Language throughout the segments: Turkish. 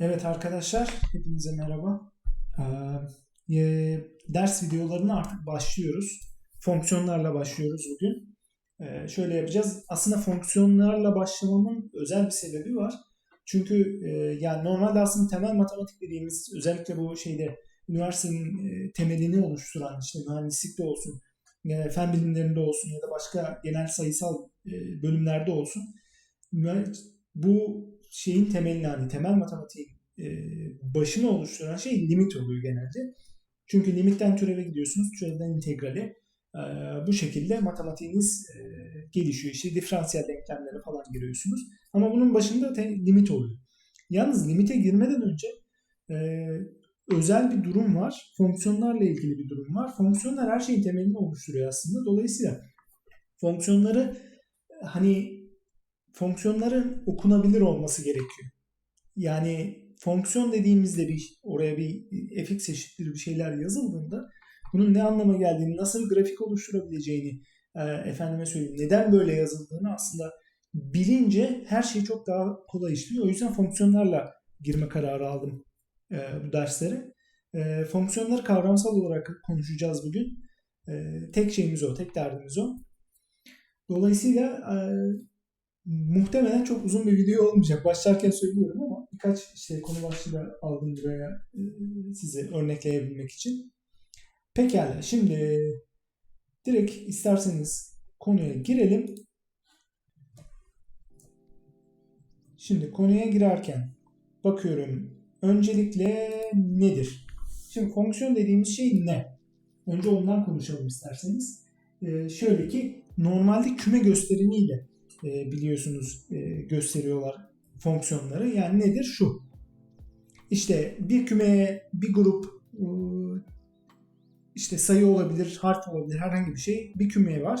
Evet arkadaşlar, hepinize merhaba. Ee, e, ders videolarına artık başlıyoruz. Fonksiyonlarla başlıyoruz bugün. Ee, şöyle yapacağız. Aslında fonksiyonlarla başlamamın özel bir sebebi var. Çünkü e, yani normalde aslında temel matematik dediğimiz özellikle bu şeyde üniversitenin e, temelini oluşturan işte mühendislikte olsun, e, fen bilimlerinde olsun ya da başka genel sayısal e, bölümlerde olsun bu şeyin temelini hani temel matematiğin e, başını oluşturan şey limit oluyor genelde. Çünkü limitten türeve gidiyorsunuz, türevden integrale. E, bu şekilde matematiğiniz e, gelişiyor. İşte diferansiyel denklemlere falan giriyorsunuz. Ama bunun başında te, limit oluyor. Yalnız limite girmeden önce e, özel bir durum var. Fonksiyonlarla ilgili bir durum var. Fonksiyonlar her şeyin temelini oluşturuyor aslında. Dolayısıyla fonksiyonları hani fonksiyonların okunabilir olması gerekiyor. Yani fonksiyon dediğimizde bir oraya bir fx eşittir bir şeyler yazıldığında bunun ne anlama geldiğini, nasıl bir grafik oluşturabileceğini, e, efendime söyleyeyim neden böyle yazıldığını aslında bilince her şey çok daha kolay işliyor. O yüzden fonksiyonlarla girme kararı aldım e, bu derslere. E, fonksiyonları kavramsal olarak konuşacağız bugün. E, tek şeyimiz o, tek derdimiz o. Dolayısıyla e, muhtemelen çok uzun bir video olmayacak. Başlarken söylüyorum ama birkaç işte konu başlığı aldım buraya e, size örnekleyebilmek için. Pekala şimdi direkt isterseniz konuya girelim. Şimdi konuya girerken bakıyorum öncelikle nedir? Şimdi fonksiyon dediğimiz şey ne? Önce ondan konuşalım isterseniz. Ee, şöyle ki normalde küme gösterimiyle e, biliyorsunuz e, gösteriyorlar fonksiyonları. Yani nedir? Şu. İşte bir kümeye bir grup e, işte sayı olabilir, harf olabilir, herhangi bir şey. Bir küme var,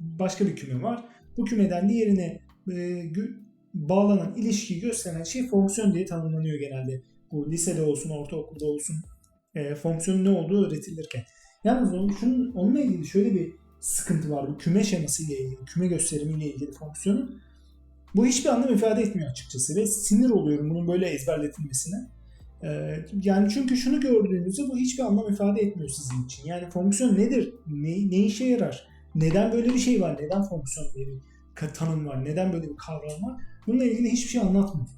başka bir küme var. Bu kümeden diğerine bağlanan ilişkiyi gösteren şey fonksiyon diye tanımlanıyor genelde. Bu lisede olsun, ortaokulda olsun fonksiyonun ne olduğu öğretilirken. Yalnız onun, şunun, onunla ilgili şöyle bir sıkıntı var. Bu küme şeması ile ilgili, küme gösterimiyle ilgili fonksiyonun. Bu hiçbir anlam ifade etmiyor açıkçası ve sinir oluyorum bunun böyle ezberletilmesine. Ee, yani çünkü şunu gördüğünüzde bu hiçbir anlam ifade etmiyor sizin için. Yani fonksiyon nedir? Ne, ne işe yarar? Neden böyle bir şey var? Neden fonksiyon diye bir tanım var? Neden böyle bir kavram var? Bununla ilgili hiçbir şey anlatmıyor.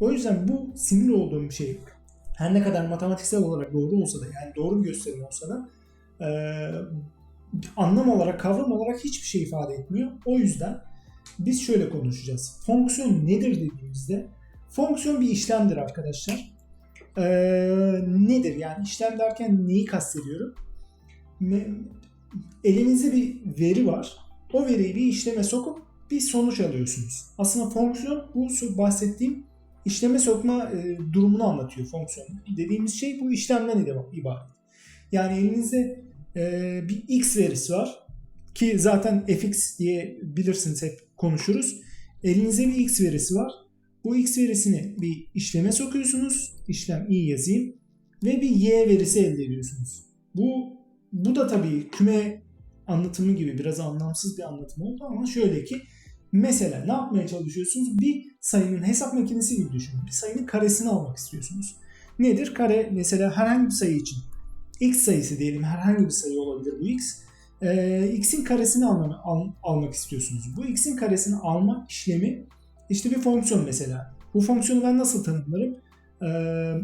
O yüzden bu sinir olduğum şey. Her ne kadar matematiksel olarak doğru olsa da yani doğru bir gösterim olsa da e, anlam olarak, kavram olarak hiçbir şey ifade etmiyor. O yüzden biz şöyle konuşacağız. Fonksiyon nedir dediğimizde fonksiyon bir işlemdir arkadaşlar. Ee, nedir yani işlem derken neyi kastediyorum? Elinizde bir veri var. O veriyi bir işleme sokup bir sonuç alıyorsunuz. Aslında fonksiyon bu bahsettiğim işleme sokma e, durumunu anlatıyor fonksiyon. Dediğimiz şey bu işlemden ibaret. Yani elinizde e, bir x verisi var. Ki zaten fx diye bilirsiniz hep konuşuruz. Elinizde bir x verisi var. Bu x verisini bir işleme sokuyorsunuz. İşlem i yazayım. Ve bir y verisi elde ediyorsunuz. Bu bu da tabii küme anlatımı gibi biraz anlamsız bir anlatım oldu ama şöyle ki mesela ne yapmaya çalışıyorsunuz? Bir sayının hesap makinesi gibi düşünün. Bir sayının karesini almak istiyorsunuz. Nedir? Kare mesela herhangi bir sayı için x sayısı diyelim herhangi bir sayı olabilir bu x. Ee, x'in karesini alma, al, almak istiyorsunuz. Bu x'in karesini alma işlemi işte bir fonksiyon mesela. Bu fonksiyonu ben nasıl tanımlarım? Ee,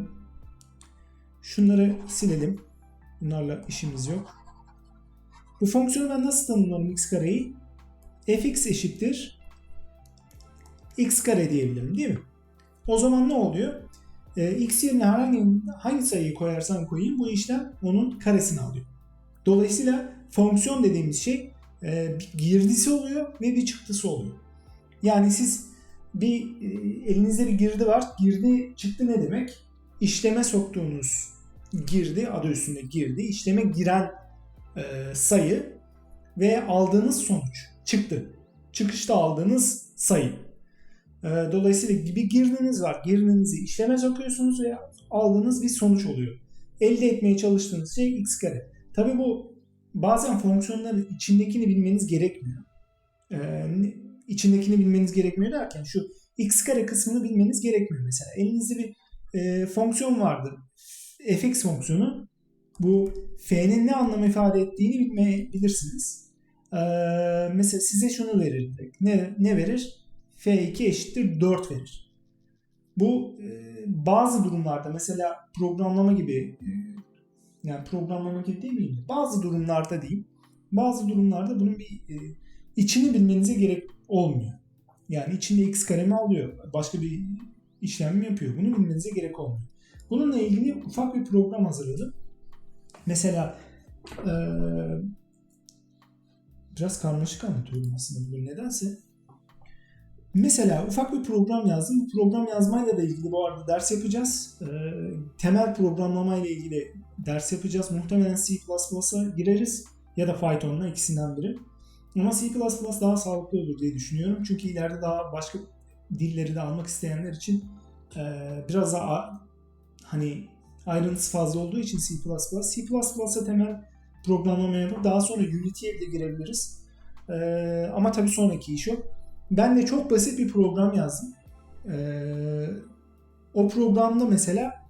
şunları silelim. Bunlarla işimiz yok. Bu fonksiyonu ben nasıl tanımlarım x kareyi? fx eşittir x kare diyebilirim değil mi? O zaman ne oluyor? E, x yerine herhangi hangi sayıyı koyarsam koyayım bu işlem onun karesini alıyor. Dolayısıyla fonksiyon dediğimiz şey e, bir girdisi oluyor ve bir çıktısı oluyor. Yani siz bir e, elinizde bir girdi var. Girdi çıktı ne demek? İşleme soktuğunuz girdi adı üstünde girdi. İşleme giren e, sayı ve aldığınız sonuç çıktı. Çıkışta aldığınız sayı. Ee, dolayısıyla bir girdiniz var. Girdinizi işleme sokuyorsunuz ve aldığınız bir sonuç oluyor. Elde etmeye çalıştığınız şey x kare. Tabi bu bazen fonksiyonların içindekini bilmeniz gerekmiyor. Ee, içindekini bilmeniz gerekmiyor derken şu x kare kısmını bilmeniz gerekmiyor mesela. Elinizde bir e, fonksiyon vardır. fx fonksiyonu. Bu f'nin ne anlam ifade ettiğini bilmeyebilirsiniz. Ee, mesela size şunu verir. Ne, ne verir? F2 eşittir 4 verir. Bu e, bazı durumlarda mesela programlama gibi e, yani programlama gibi değil miyim? Bazı durumlarda değil. Bazı durumlarda bunun bir e, içini bilmenize gerek olmuyor. Yani içinde x karemi alıyor. Başka bir işlem yapıyor. Bunu bilmenize gerek olmuyor. Bununla ilgili ufak bir program hazırladım. Mesela e, biraz karmaşık anlatıyorum aslında bugün nedense. Mesela ufak bir program yazdım. Bu program yazmayla da ilgili bu arada ders yapacağız. E, temel programlama ile ilgili ders yapacağız. Muhtemelen C++'a gireriz ya da Python'la ikisinden biri. Ama C++ daha sağlıklı olur diye düşünüyorum. Çünkü ileride daha başka dilleri de almak isteyenler için e, biraz daha hani ayrıntısı fazla olduğu için C++. C++'a temel programlama yapıp daha sonra Unity'ye bile girebiliriz. E, ama tabii sonraki iş o. Ben de çok basit bir program yazdım. E, o programda mesela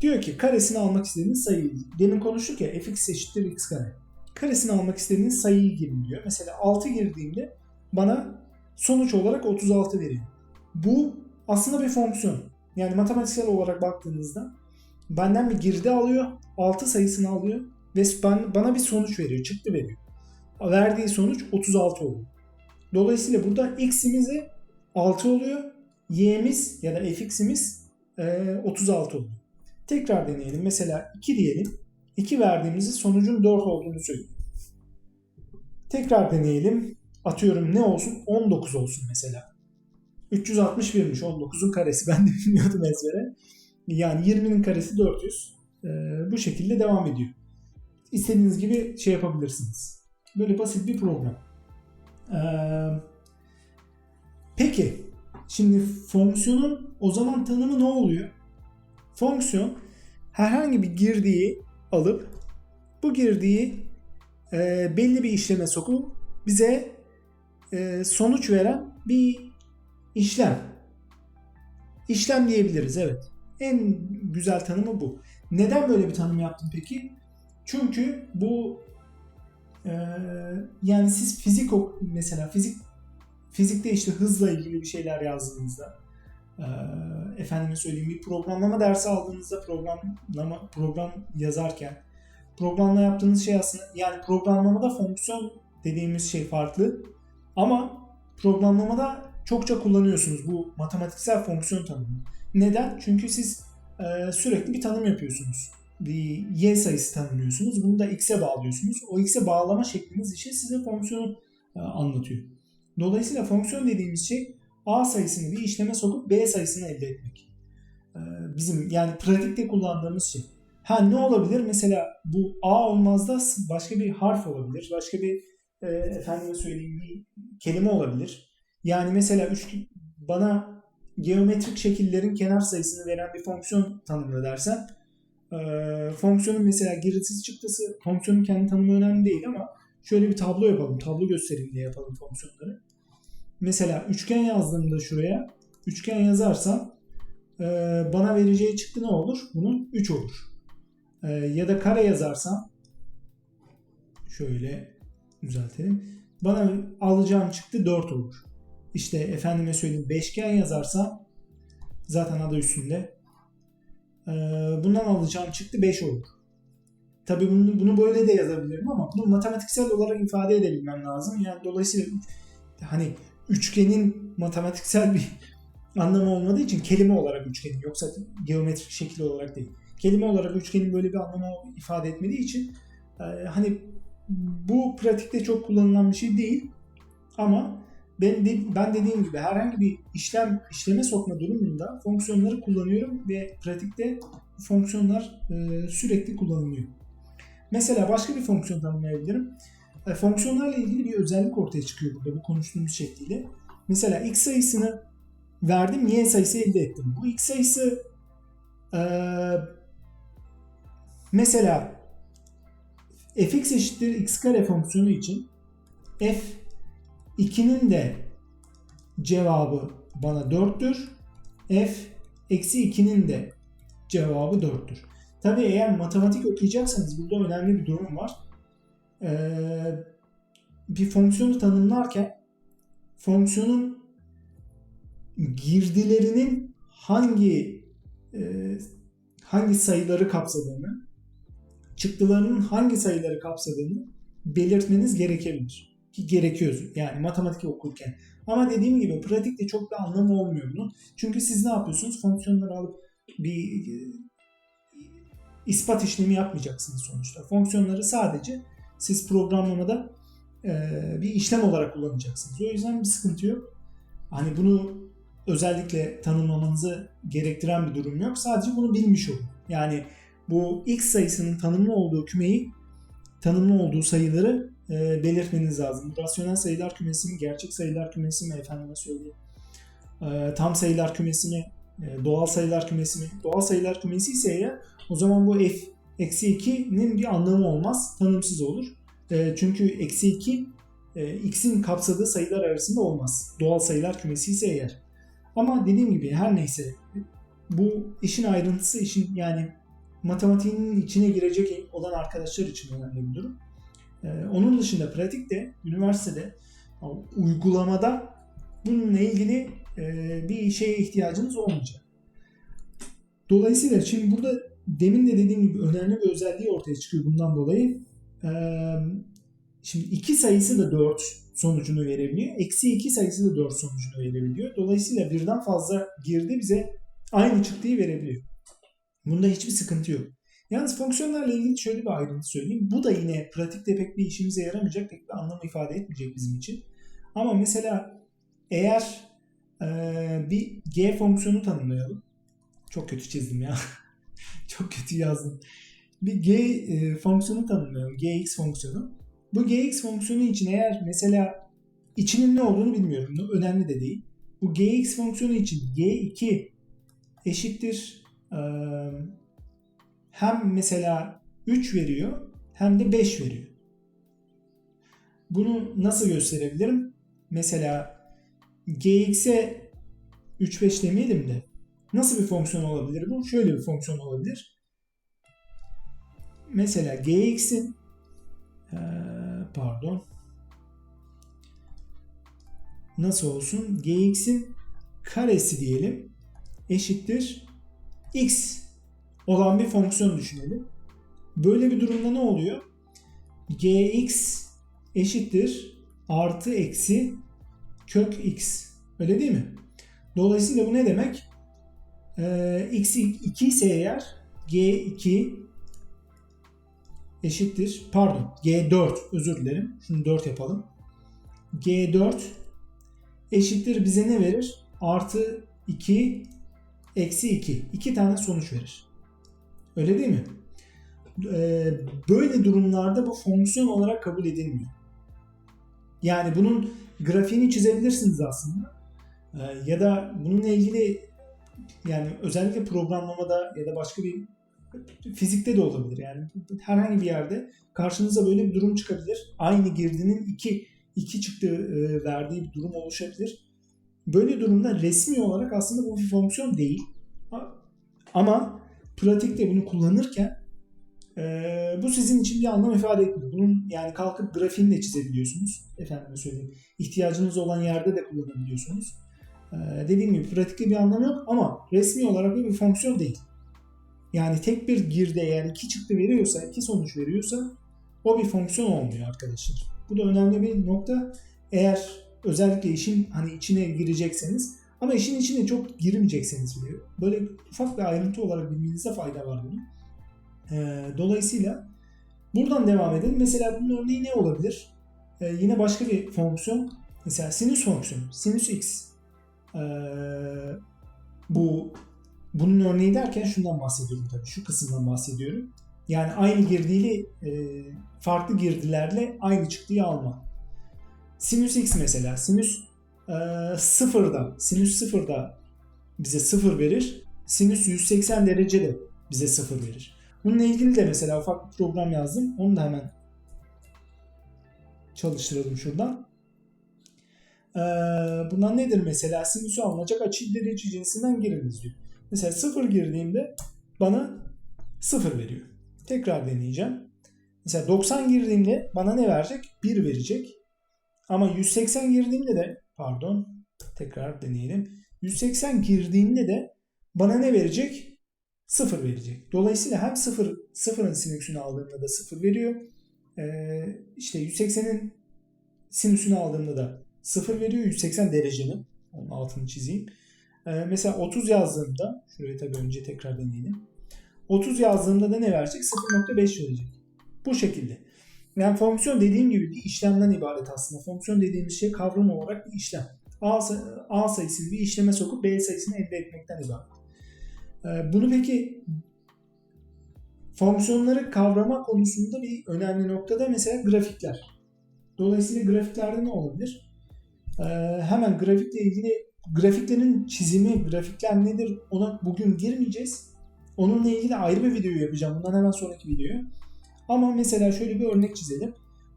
diyor ki karesini almak istediğiniz sayıyı. Demin konuştuk ya fx eşittir x kare karesini almak istediğiniz sayıyı girin diyor. Mesela 6 girdiğimde bana sonuç olarak 36 veriyor. Bu aslında bir fonksiyon. Yani matematiksel olarak baktığınızda benden bir girdi alıyor, 6 sayısını alıyor ve bana bir sonuç veriyor, çıktı veriyor. Verdiği sonuç 36 oluyor. Dolayısıyla burada x'imize 6 oluyor, y'miz ya da fx'imiz 36 oluyor. Tekrar deneyelim. Mesela 2 diyelim. 2 verdiğimizde sonucun 4 olduğunu söylüyor. Tekrar deneyelim. Atıyorum ne olsun? 19 olsun mesela. 361'miş 19'un karesi. Ben de bilmiyordum ezbere. Yani 20'nin karesi 400. Ee, bu şekilde devam ediyor. İstediğiniz gibi şey yapabilirsiniz. Böyle basit bir program. Peki şimdi fonksiyonun o zaman tanımı ne oluyor? Fonksiyon herhangi bir girdiği alıp bu girdiği e, belli bir işleme sokup bize e, sonuç veren bir işlem. İşlem diyebiliriz evet. En güzel tanımı bu. Neden böyle bir tanım yaptım peki? Çünkü bu yani siz fizik mesela fizik fizikte işte hızla ilgili bir şeyler yazdığınızda e, efendime söyleyeyim bir programlama dersi aldığınızda programlama program yazarken programla yaptığınız şey aslında yani programlamada fonksiyon dediğimiz şey farklı ama programlamada çokça kullanıyorsunuz bu matematiksel fonksiyon tanımını. Neden? Çünkü siz e, sürekli bir tanım yapıyorsunuz. Bir y sayısı tanımlıyorsunuz. Bunu da x'e bağlıyorsunuz. O x'e bağlama şekliniz işi size fonksiyonu e, anlatıyor. Dolayısıyla fonksiyon dediğimiz şey a sayısını bir işleme sokup b sayısını elde etmek. E, bizim yani pratikte kullandığımız şey. Ha ne olabilir? Mesela bu A olmaz da başka bir harf olabilir. Başka bir e, efendime söyleyeyim bir kelime olabilir. Yani mesela üç, bana geometrik şekillerin kenar sayısını veren bir fonksiyon tanımla dersen e, fonksiyonun mesela girdisi çıktısı fonksiyonun kendi tanımı önemli değil ama şöyle bir tablo yapalım. Tablo göstereyim diye yapalım fonksiyonları. Mesela üçgen yazdığımda şuraya üçgen yazarsam e, bana vereceği çıktı ne olur? Bunun 3 olur. Ee, ya da kare yazarsam şöyle düzeltelim. Bana alacağım çıktı 4 olur. İşte efendime söyleyeyim beşgen yazarsam zaten adı üstünde. Ee, bundan alacağım çıktı 5 olur. Tabii bunu, bunu böyle de yazabilirim ama bunu matematiksel olarak ifade edebilmem lazım. Yani dolayısıyla hani üçgenin matematiksel bir anlamı olmadığı için kelime olarak üçgenin yoksa geometrik şekil olarak değil kelime olarak üçgenin böyle bir anlamı ifade etmediği için e, hani bu pratikte çok kullanılan bir şey değil. Ama ben, de, ben dediğim gibi herhangi bir işlem işleme sokma durumunda fonksiyonları kullanıyorum ve pratikte fonksiyonlar e, sürekli kullanılıyor. Mesela başka bir fonksiyon tanımlayabilirim. E, fonksiyonlarla ilgili bir özellik ortaya çıkıyor burada bu konuştuğumuz şekliyle. Mesela x sayısını verdim, y sayısı elde ettim. Bu x sayısı e, Mesela fx eşittir x kare fonksiyonu için f 2'nin de cevabı bana 4'tür. f eksi 2'nin de Cevabı 4'tür. Tabii eğer matematik okuyacaksanız burada önemli bir durum var. Ee, bir fonksiyonu tanımlarken fonksiyonun girdilerinin hangi e, hangi sayıları kapsadığını, çıktılarının hangi sayıları kapsadığını belirtmeniz gerekebilir. Ki gerekiyor yani matematik okurken. Ama dediğim gibi pratikte çok da anlamı olmuyor bunun. Çünkü siz ne yapıyorsunuz? Fonksiyonları alıp bir e, ispat işlemi yapmayacaksınız sonuçta. Fonksiyonları sadece siz programlamada e, bir işlem olarak kullanacaksınız. O yüzden bir sıkıntı yok. Hani bunu özellikle tanımlamanızı gerektiren bir durum yok. Sadece bunu bilmiş olun. Yani bu x sayısının tanımlı olduğu kümeyi tanımlı olduğu sayıları e, belirtmeniz lazım. Rasyonel sayılar kümesi mi, gerçek sayılar kümesi mi efendime söyleyeyim. E, tam sayılar kümesi mi, e, doğal sayılar kümesi mi? Doğal sayılar kümesi ise eğer o zaman bu f eksi 2'nin bir anlamı olmaz. Tanımsız olur. E, çünkü eksi 2 e, x'in kapsadığı sayılar arasında olmaz. Doğal sayılar kümesi ise eğer. Ama dediğim gibi her neyse bu işin ayrıntısı işin yani matematiğin içine girecek olan arkadaşlar için önemli bir durum. Ee, onun dışında pratikte, üniversitede, uygulamada bununla ilgili e, bir şeye ihtiyacınız olmayacak. Dolayısıyla şimdi burada demin de dediğim gibi önemli bir özelliği ortaya çıkıyor bundan dolayı. Ee, şimdi iki sayısı da 4 sonucunu verebiliyor. Eksi 2 sayısı da 4 sonucunu verebiliyor. Dolayısıyla birden fazla girdi bize aynı çıktıyı verebiliyor. Bunda hiçbir sıkıntı yok. Yalnız fonksiyonlarla ilgili şöyle bir ayrıntı söyleyeyim. Bu da yine pratikte pek bir işimize yaramayacak, pek bir anlam ifade etmeyecek bizim için. Ama mesela eğer e, bir g fonksiyonu tanımlayalım. Çok kötü çizdim ya. Çok kötü yazdım. Bir g e, fonksiyonu tanımlayalım. gx fonksiyonu. Bu gx fonksiyonu için eğer mesela içinin ne olduğunu bilmiyorum. Önemli de değil. Bu gx fonksiyonu için g2 eşittir e, hem mesela 3 veriyor hem de 5 veriyor. Bunu nasıl gösterebilirim? Mesela gx'e 3 5 demeyelim de nasıl bir fonksiyon olabilir bu? Şöyle bir fonksiyon olabilir. Mesela gx'in ee, pardon nasıl olsun? gx'in karesi diyelim eşittir x olan bir fonksiyon düşünelim. Böyle bir durumda ne oluyor? gx eşittir artı eksi kök x. Öyle değil mi? Dolayısıyla bu ne demek? Ee, x 2 ise eğer g2 eşittir. Pardon g4 özür dilerim. Şunu 4 yapalım. g4 eşittir bize ne verir? Artı 2 eksi 2. 2 tane sonuç verir. Öyle değil mi? Ee, böyle durumlarda bu fonksiyon olarak kabul edilmiyor. Yani bunun grafiğini çizebilirsiniz aslında. Ee, ya da bununla ilgili yani özellikle programlamada ya da başka bir fizikte de olabilir. Yani herhangi bir yerde karşınıza böyle bir durum çıkabilir. Aynı girdinin iki iki çıktı e, verdiği bir durum oluşabilir. Böyle durumda resmi olarak aslında bu bir fonksiyon değil. Ama pratikte bunu kullanırken e, bu sizin için bir anlam ifade etmiyor. Bunun yani kalkıp grafiğini de çizebiliyorsunuz. Efendime söyleyeyim. İhtiyacınız olan yerde de kullanabiliyorsunuz. E, dediğim gibi pratikte bir anlamı yok ama resmi olarak bir fonksiyon değil. Yani tek bir girde eğer iki çıktı veriyorsa, iki sonuç veriyorsa o bir fonksiyon olmuyor arkadaşlar. Bu da önemli bir nokta. Eğer özellikle işin hani içine girecekseniz ama işin içine çok girmeyecekseniz bile böyle ufak bir ayrıntı olarak bilmenizde fayda var bunun. Ee, dolayısıyla buradan devam edelim. Mesela bunun örneği ne olabilir? Ee, yine başka bir fonksiyon. Mesela sinüs fonksiyonu. Sinüs x. Ee, bu bunun örneği derken şundan bahsediyorum tabii. Şu kısımdan bahsediyorum. Yani aynı girdiğiyle e, farklı girdilerle aynı çıktıyı alma. Sinüs x mesela. Sinüs e, sıfırda, sinüs sıfırda bize sıfır verir. Sinüs 180 derece de bize sıfır verir. Bununla ilgili de mesela ufak bir program yazdım. Onu da hemen çalıştıralım şuradan. Ee, bundan nedir mesela? Sinüsü alınacak açı derece cinsinden giriniz diyor. Mesela sıfır girdiğimde bana 0 veriyor. Tekrar deneyeceğim. Mesela 90 girdiğimde bana ne verecek? 1 verecek. Ama 180 girdiğimde de pardon tekrar deneyelim. 180 girdiğimde de bana ne verecek? 0 verecek. Dolayısıyla hem 0 sıfırın sinüsünü aldığımda da 0 veriyor. Ee, işte 180'in sinüsünü aldığımda da 0 veriyor. 180 derecenin. Onun altını çizeyim. Ee, mesela 30 yazdığımda şurayı tabii önce tekrar deneyelim. 30 yazdığımda da ne verecek? 0.5 verecek. Bu şekilde. Yani fonksiyon dediğim gibi bir işlemden ibaret aslında. Fonksiyon dediğimiz şey kavram olarak bir işlem. A, A sayısını bir işleme sokup B sayısını elde etmekten ibaret. Ee, bunu peki fonksiyonları kavrama konusunda bir önemli noktada mesela grafikler. Dolayısıyla grafiklerde ne olabilir? Ee, hemen grafikle ilgili grafiklerin çizimi, grafikler nedir ona bugün girmeyeceğiz. Onunla ilgili ayrı bir video yapacağım. Bundan hemen sonraki videoyu. Ama mesela şöyle bir örnek çizelim.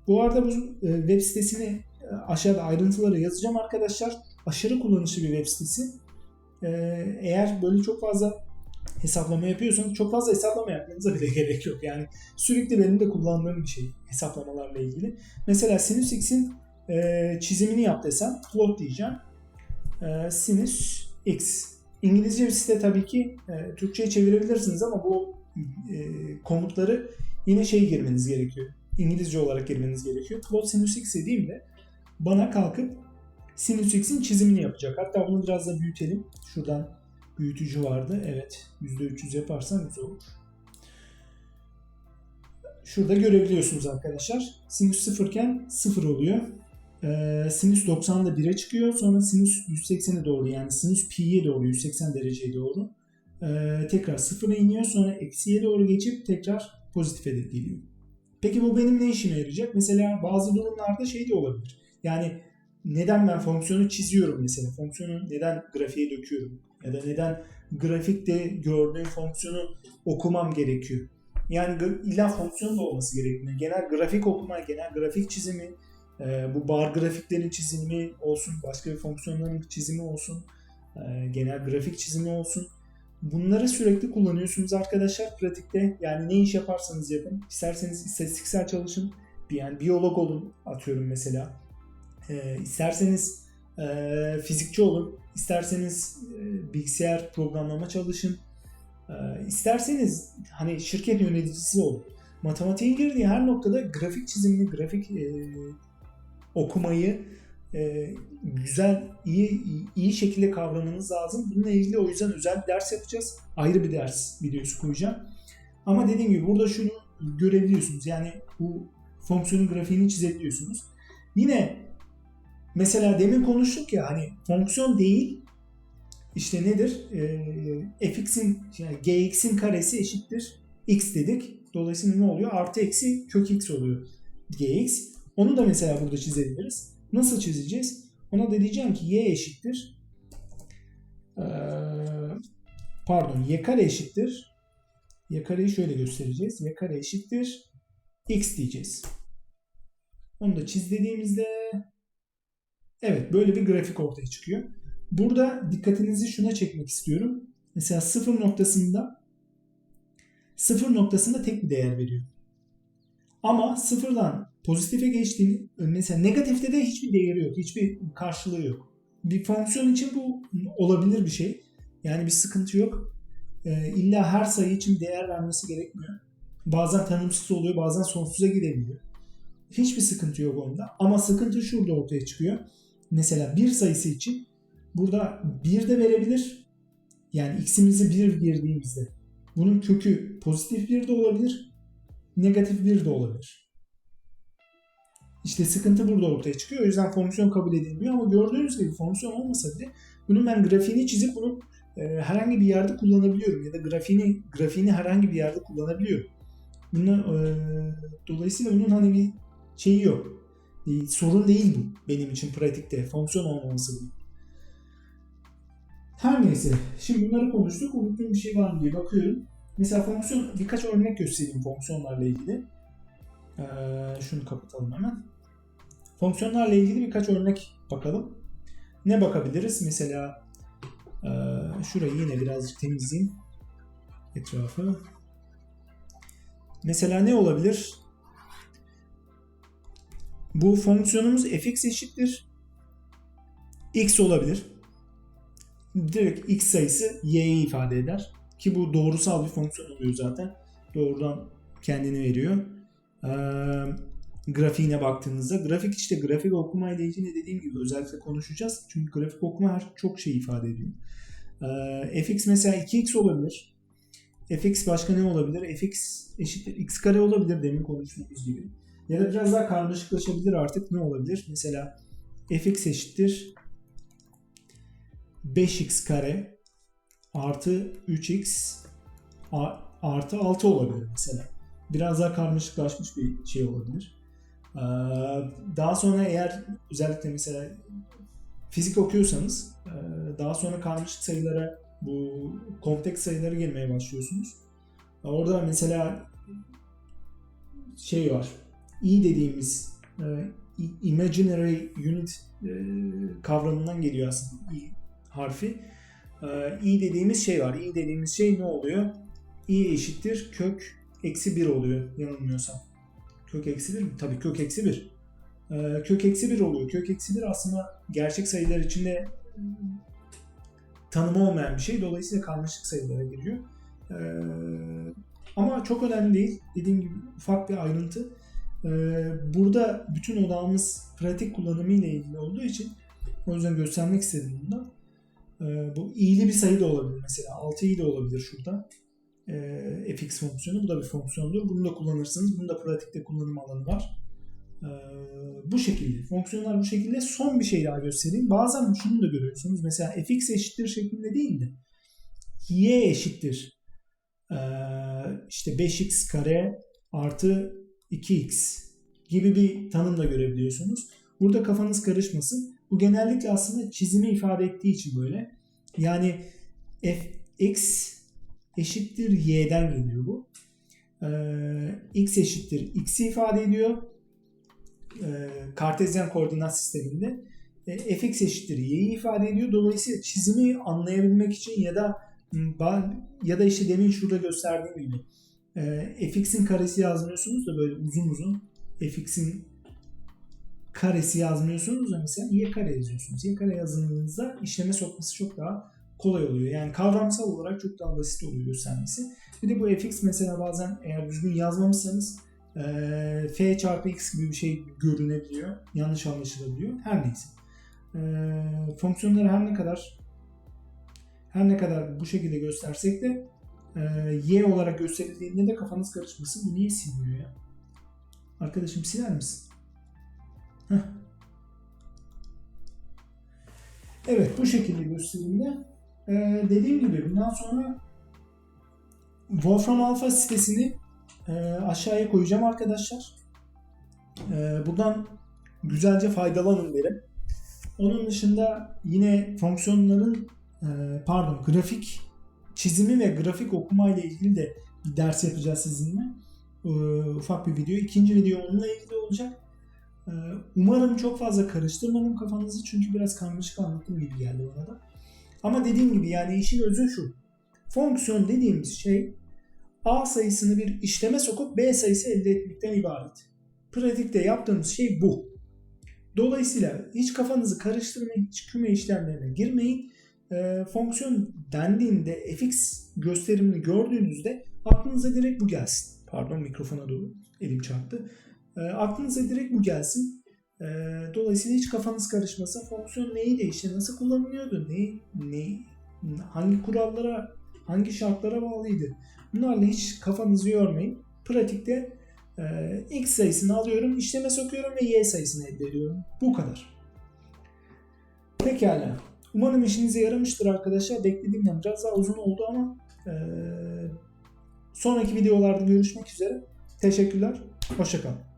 Bu arada bu e, web sitesini e, aşağıda ayrıntıları yazacağım arkadaşlar. Aşırı kullanışlı bir web sitesi. E, eğer böyle çok fazla hesaplama yapıyorsanız çok fazla hesaplama yapmanıza bile gerek yok. Yani sürekli benim de kullandığım bir şey hesaplamalarla ilgili. Mesela sinüs x'in çizimini yap desem plot diyeceğim. Sinüs x. İngilizce bir site tabii ki Türkçe'ye çevirebilirsiniz ama bu komutları yine şey girmeniz gerekiyor. İngilizce olarak girmeniz gerekiyor. Plot sinüs x dediğimde bana kalkıp sinüs x'in çizimini yapacak. Hatta bunu biraz da büyütelim. Şuradan büyütücü vardı. Evet. %300 yaparsam güzel olur. Şurada görebiliyorsunuz arkadaşlar. Sinüs 0 iken 0 oluyor. Ee, sinüs 90'da 1'e çıkıyor. Sonra sinüs 180'e doğru yani sinüs pi'ye doğru 180 dereceye doğru. Ee, tekrar 0'a iniyor. Sonra eksiye doğru geçip tekrar pozitife de geliyor. Peki bu benim ne işime yarayacak? Mesela bazı durumlarda şey de olabilir. Yani neden ben fonksiyonu çiziyorum mesela? Fonksiyonu neden grafiğe döküyorum? Ya da neden grafikte gördüğüm fonksiyonu okumam gerekiyor? Yani illa fonksiyon da olması gerekmiyor. Genel grafik okuma, genel grafik çizimi, bu bar grafiklerin çizimi olsun, başka bir fonksiyonların çizimi olsun, genel grafik çizimi olsun. Bunları sürekli kullanıyorsunuz arkadaşlar pratikte. Yani ne iş yaparsanız yapın. İsterseniz istatistiksel çalışın. Yani biyolog olun atıyorum mesela. E, isterseniz e, fizikçi olun. İsterseniz e, bilgisayar programlama çalışın. E, isterseniz hani şirket yöneticisi olun. Matematiğin girdiği her noktada grafik çizimini, grafik e, okumayı e, güzel, iyi, iyi şekilde kavramanız lazım. Bununla ilgili o yüzden özel bir ders yapacağız. Ayrı bir ders videosu koyacağım. Ama dediğim gibi burada şunu görebiliyorsunuz. Yani bu fonksiyonun grafiğini çizebiliyorsunuz. Yine mesela demin konuştuk ya hani fonksiyon değil işte nedir? E, fx'in yani gx'in karesi eşittir x dedik. Dolayısıyla ne oluyor? Artı eksi kök x oluyor gx. Onu da mesela burada çizebiliriz. Nasıl çizeceğiz? Ona da diyeceğim ki y eşittir. Ee, pardon y kare eşittir. Y kareyi şöyle göstereceğiz. Y kare eşittir. x diyeceğiz. Onu da çiz dediğimizde evet böyle bir grafik ortaya çıkıyor. Burada dikkatinizi şuna çekmek istiyorum. Mesela sıfır noktasında sıfır noktasında tek bir değer veriyor. Ama sıfırdan pozitife geçtiğini mesela negatifte de hiçbir değeri yok. Hiçbir karşılığı yok. Bir fonksiyon için bu olabilir bir şey. Yani bir sıkıntı yok. Ee, illa her sayı için değer vermesi gerekmiyor. Bazen tanımsız oluyor, bazen sonsuza gidebiliyor. Hiçbir sıkıntı yok onda. Ama sıkıntı şurada ortaya çıkıyor. Mesela bir sayısı için burada bir de verebilir. Yani x'imizi bir girdiğimizde bunun kökü pozitif bir de olabilir, negatif bir de olabilir. İşte sıkıntı burada ortaya çıkıyor. O yüzden fonksiyon kabul edilmiyor ama gördüğünüz gibi fonksiyon olmasa bile bunun ben grafiğini çizip bunu e, herhangi bir yerde kullanabiliyorum ya da grafiğini grafiğini herhangi bir yerde kullanabiliyorum. Bunu, e, dolayısıyla bunun hani bir şeyi yok. Bir sorun değil bu benim için pratikte. Fonksiyon olmaması bu. Her neyse. Şimdi bunları konuştuk. Unuttuğum bir şey var mı diye bakıyorum. Mesela fonksiyon birkaç örnek göstereyim fonksiyonlarla ilgili. Ee, şunu kapatalım hemen. Fonksiyonlarla ilgili birkaç örnek bakalım. Ne bakabiliriz? Mesela e, şurayı yine birazcık temizleyeyim. etrafı. Mesela ne olabilir? Bu fonksiyonumuz fx eşittir. x olabilir. Direkt x sayısı y'yi ifade eder. Ki bu doğrusal bir fonksiyon oluyor zaten. Doğrudan kendini veriyor. Ee, grafiğine baktığınızda. Grafik işte grafik okuma ile ilgili dediğim gibi özellikle konuşacağız. Çünkü grafik okuma her çok şey ifade ediyor. Ee, fx mesela 2x olabilir. fx başka ne olabilir? fx eşittir x kare olabilir demin konuştuğumuz gibi. Ya da biraz daha karmaşıklaşabilir artık ne olabilir? Mesela fx eşittir 5x kare artı 3x artı 6 olabilir mesela. Biraz daha karmaşıklaşmış bir şey olabilir. Ee, daha sonra eğer özellikle mesela fizik okuyorsanız e, daha sonra karmaşık sayılara bu kompleks sayılara girmeye başlıyorsunuz. Orada mesela şey var. i dediğimiz e, imaginary unit e, kavramından geliyor aslında i harfi. i dediğimiz şey var. i dediğimiz şey ne oluyor? i eşittir kök eksi 1 oluyor yanılmıyorsam. Kök eksi 1 mi? Tabii kök eksi 1. Ee, kök eksi 1 oluyor. Kök eksi 1 aslında gerçek sayılar içinde tanımı olmayan bir şey. Dolayısıyla karmaşık sayılara giriyor. Ee, ama çok önemli değil. Dediğim gibi ufak bir ayrıntı. Ee, burada bütün odağımız pratik kullanımı ile ilgili olduğu için o yüzden göstermek istedim bunu. Ee, bu iyili bir sayı da olabilir mesela. 6 iyi de olabilir şurada e, fx fonksiyonu. Bu da bir fonksiyondur. Bunu da kullanırsınız. Bunu da pratikte kullanım alanı var. E, bu şekilde. Fonksiyonlar bu şekilde. Son bir şey daha göstereyim. Bazen şunu da görüyorsunuz. Mesela fx eşittir şeklinde değil de y eşittir e, işte 5x kare artı 2x gibi bir tanım da görebiliyorsunuz. Burada kafanız karışmasın. Bu genellikle aslında çizimi ifade ettiği için böyle. Yani fx eşittir y'den geliyor bu. Ee, x eşittir x'i ifade ediyor. Ee, Kartezyen koordinat sisteminde. E, fx eşittir y'yi ifade ediyor. Dolayısıyla çizimi anlayabilmek için ya da ya da işte demin şurada gösterdiğim gibi e, fx'in karesi yazmıyorsunuz da böyle uzun uzun fx'in karesi yazmıyorsunuz da mesela y kare yazıyorsunuz. Y kare yazdığınızda işleme sokması çok daha kolay oluyor. Yani kavramsal olarak çok daha basit oluyor göstermesi. Bir de bu fx mesela bazen eğer düzgün yazmamışsanız e, f çarpı x gibi bir şey görünebiliyor. Yanlış anlaşılabiliyor. Her neyse. E, fonksiyonları her ne kadar her ne kadar bu şekilde göstersek de e, y olarak gösterildiğinde de kafanız karışmasın. Bu niye silmiyor ya? Arkadaşım siler misin? Heh. Evet bu şekilde gösterimde ee, dediğim gibi bundan sonra Wolfram Alpha sitesini e, aşağıya koyacağım arkadaşlar. E, buradan güzelce faydalanın derim. Onun dışında yine fonksiyonların e, pardon grafik çizimi ve grafik okuma ile ilgili de bir ders yapacağız sizinle. E, ufak bir video. İkinci video onunla ilgili olacak. E, umarım çok fazla karıştırmadım kafanızı çünkü biraz karmaşık anlattım gibi geldi bana da. Ama dediğim gibi yani işin özü şu. Fonksiyon dediğimiz şey A sayısını bir işleme sokup B sayısı elde etmekten ibaret. Pratikte yaptığımız şey bu. Dolayısıyla hiç kafanızı karıştırmayın, hiç küme işlemlerine girmeyin. E, fonksiyon dendiğinde fx gösterimini gördüğünüzde aklınıza direkt bu gelsin. Pardon mikrofona doğru elim çarptı. E, aklınıza direkt bu gelsin. E, dolayısıyla hiç kafanız karışmasın. Fonksiyon neyi değişti, nasıl kullanılıyordu, ne, ne, hangi kurallara, hangi şartlara bağlıydı. Bunlarla hiç kafanızı yormayın. Pratikte e, x sayısını alıyorum, işleme sokuyorum ve y sayısını elde ediyorum. Bu kadar. Pekala. Umarım işinize yaramıştır arkadaşlar. Beklediğimden biraz daha uzun oldu ama e, sonraki videolarda görüşmek üzere. Teşekkürler. Hoşçakalın.